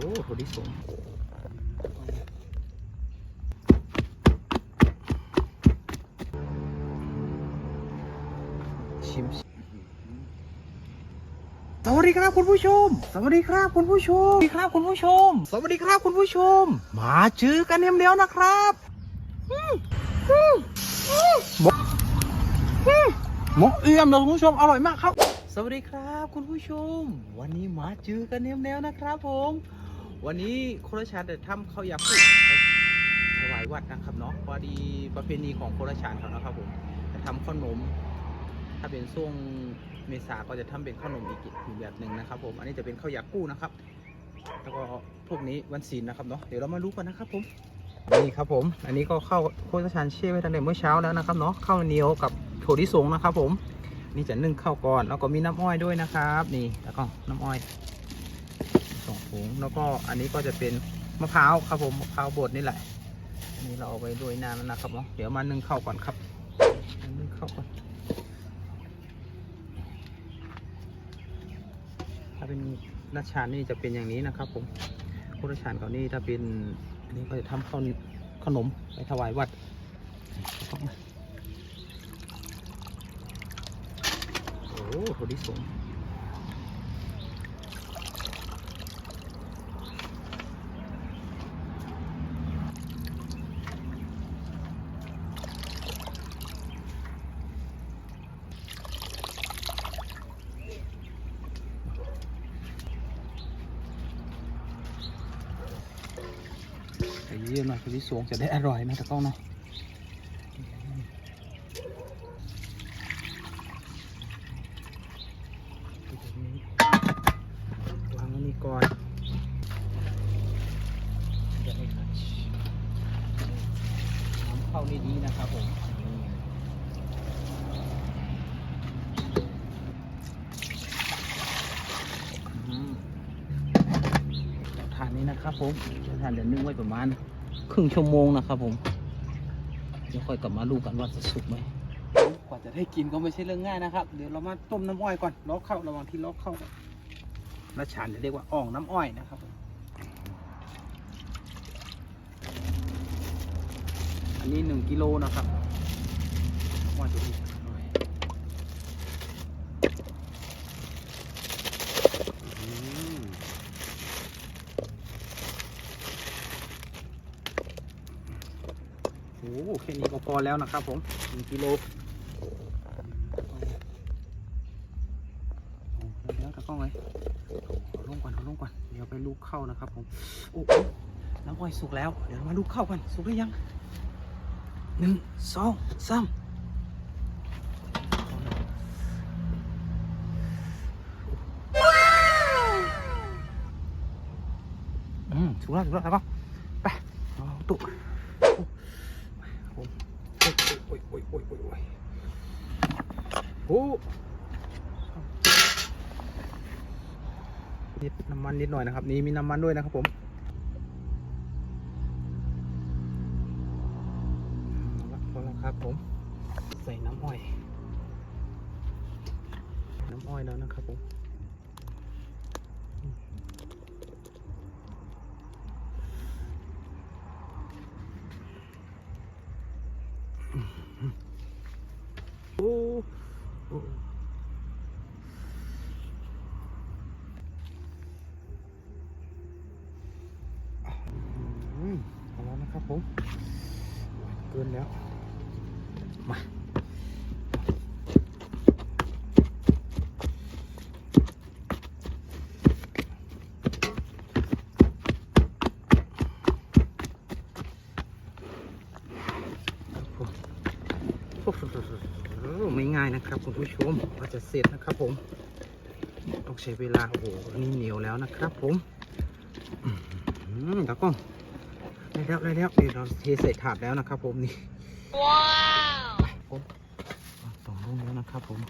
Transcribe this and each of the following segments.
โอ้ถั่วลิสงชิมสวัสดีครับคุณผู้ชม สวัสดีครับคุณผู้ชมสวัสดีครับคุณผู้ชม สวัสดีครับคุณผู้ชม มาเจอกันเดียวนะครับอืมอืมอืมหมกอืมหมกเอี่ยมเลยคุณผู้ชมอร่อยมากครับ สวัสดีครับคุณผู้ชม วันนี้มาเจอกันเดียวนะครับผม วันนี้โคราชาจะทำข้าวยาปูถวายวัดนะครับเนาะพอดีประเพณีของโคราชาเขานะครับผมจะทำขนม ถ้าเป็นช่วงเมษาก็จะทำเป็นขนมอีกอีกแบบหนึ่งนะครับผมอันนี้จะเป็นข้าวยากู้นะครับ แล้วก็พวกนี้วันศีลนะครับเนาะเดี๋ยวเรามารู้กันนะครับผมนี่ครับผมอันนี้ก็เข้าโคราชาเช่ไว้ตั้งแต่เมื่อเช้าแล้วนะครับเนาะข้าวเหนียวกับถั่วลิสงนะครับผมนี่จะนึ่งข้าวก่อนแล้วก็มีน้ำอ้อยด้วยนะครับ นี่แล้วก็น้ำอ้อย สองแล้วก็อันนี้ก็จะเป็นมะพร้าวครับผมมะพร้าวบดนี่แหละอันนี้เราเอาไปด้วยน้ำแล้วนะครับเนาะเดี๋ยวมานึ่งข้าวก่อนครับนึ่งข้าวก่อนถ้าเป็นราชานนี่จะเป็นอย่างนี้นะครับผมพวกราชานเขานี่ถ้าเป็นอันนี้ก็จะทำข้าวขนมไปถวายวัดโอ้โหดิสง ใส่เยอะหน่อยโถดิสงจะได้อร่อยนะตะก้องนะวางนี่ก่อนน้ำเข้านี่ดีนะครับผมอืม เดี๋ยวทานนี้นะครับผมเดี๋ยวทานเดี๋ยวนึ่งไว้ประมาณครึ่งชั่วโมงนะครับผมเดี๋ยวค่อยกลับมาดูกันว่าจะสุกไหมกว่าจะได้กินก็ไม่ใช่เรื่องง่ายนะครับ เดี๋ยวเรามาต้มน้ำอ้อยก่อนล็อกเข้าระหว่างที่ล็อกเข้าและฉันจะเรียกว่าอ่องน้ำอ้อยนะครับผมอันนี้หนึ่งกิโลนะครับว่าจะดีอร่อยอืมโอ้โหแค่นี้ก็พอแล้วนะครับผมหนึ่งกิโลเอาแล้วตะกล้องเลยลงก่อนลงก่อน เดี๋ยวไปลูกเข้านะครับผมโอ้โหน้ำอ้อยสุกแล้ว เดี๋ยวมาลูกเข้ากันสุกหรือยังหนึ่งสองสามอืมสุกแล้วสุกแล้วตะกล้องไปเอาตุก ผมโอ้ยโอ้ยโอ้ยโอ้ยโอ้ยโอ้นิดน้ำมันนิดหน่อยนะครับ นี่มีน้ำมันด้วยนะครับผมเอาละพอแล้วครับผม ใส่น้ำอ้อย น้ำอ้อยแล้วนะครับผม โอ้โอ้อืมเอาแล้วนะครับ ผมเกินแล้ว มาไม่ง่ายนะครับคุณผู้ชมกว่าจะเสร็จนะครับผม ต้องใช้เวลา โอ้โห นี่เหนียวแล้วนะครับผมอืมตากล้อง ได้แล้วได้แล้วเดี๋ยวเราเทใส่ถาดแล้วนะครับ ผมนี่ว้าวผมสองลูกแล้วนะครับผม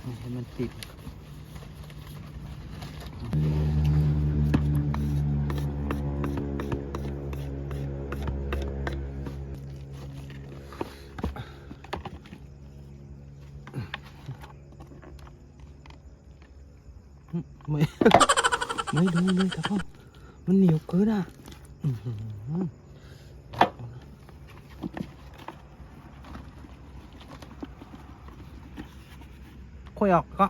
เอาให้มันติด ไม่ดูเลยตะกล้อมันเหนียวเกินอะค่อยออกก็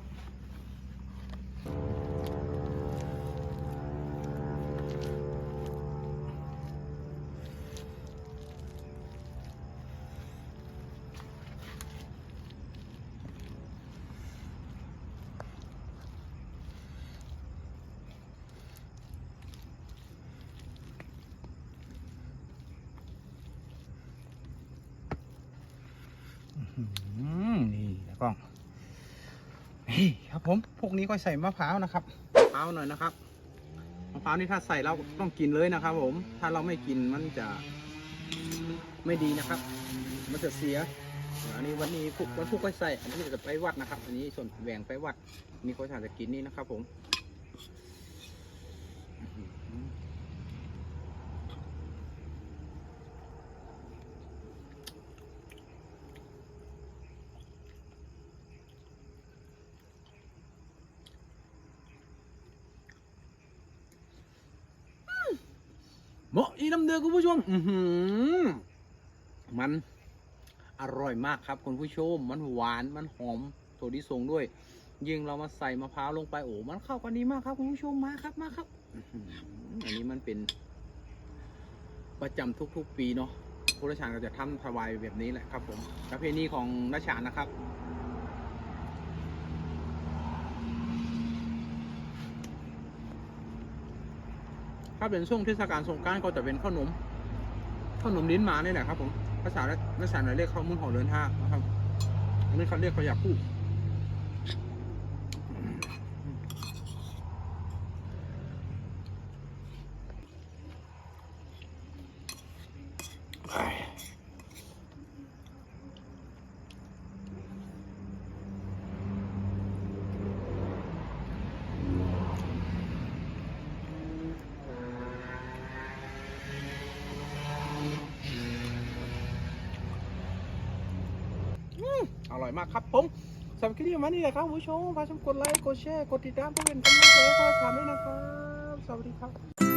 นี่แล้วก็นี่ครับผมพวกนี้ก็ใส่มะพร้าวนะครับมะพร้าวหน่อยนะครับมะพร้าวนี่ถ้าใส่เราต้องกินเลยนะครับ ผม ถ้าเราไม่กินมันจะไม่ดีนะครับ มันจะเสียอันนี้วันนี้พวกวันพวกก็ใส่อันนี้จะไปวัดนะครับ อันนี้ส่วนแหวงไปวัดนี่ก็จะกินนี่นะครับ ผมอื้อหือ เหมาะ อีน้ำเดือคุณผู้ชม อืมันอร่อยมากครับคุณผู้ชม มันหวานมันหอมถั่วลิสงด้วย ยิ่งเรามาใส่มะพร้าวลงไปโอ้มันเข้ากันดีมากครับคุณผู้ชมมาครับมาครับอันนี้มันเป็น ประจำทุก ๆ ปีเนาะผู้ราชการก็จะทำถวายแบบนี้แหละครับ ผมประเพณีของราชการนะครับ ถ้าเป็นช่วงเทศกาลสงกรารก็จะเป็นขนมขนมลิ้นหมานี่แหละครับผมภาษาภาษาไหนเรียกข้าวมุ้นห่อเรือนห้านะครับอันนี้เขาเรียกเขาอยากพูด อร่อยมากครับผมสำหรับคลิปนี้วันนี้นะครับผู้ชมฝากชมกดไลค์กดแชร์กดติดตามเพื่อเป็นกำลังใจให้พวามด้วยนะครับสวัสดีครับ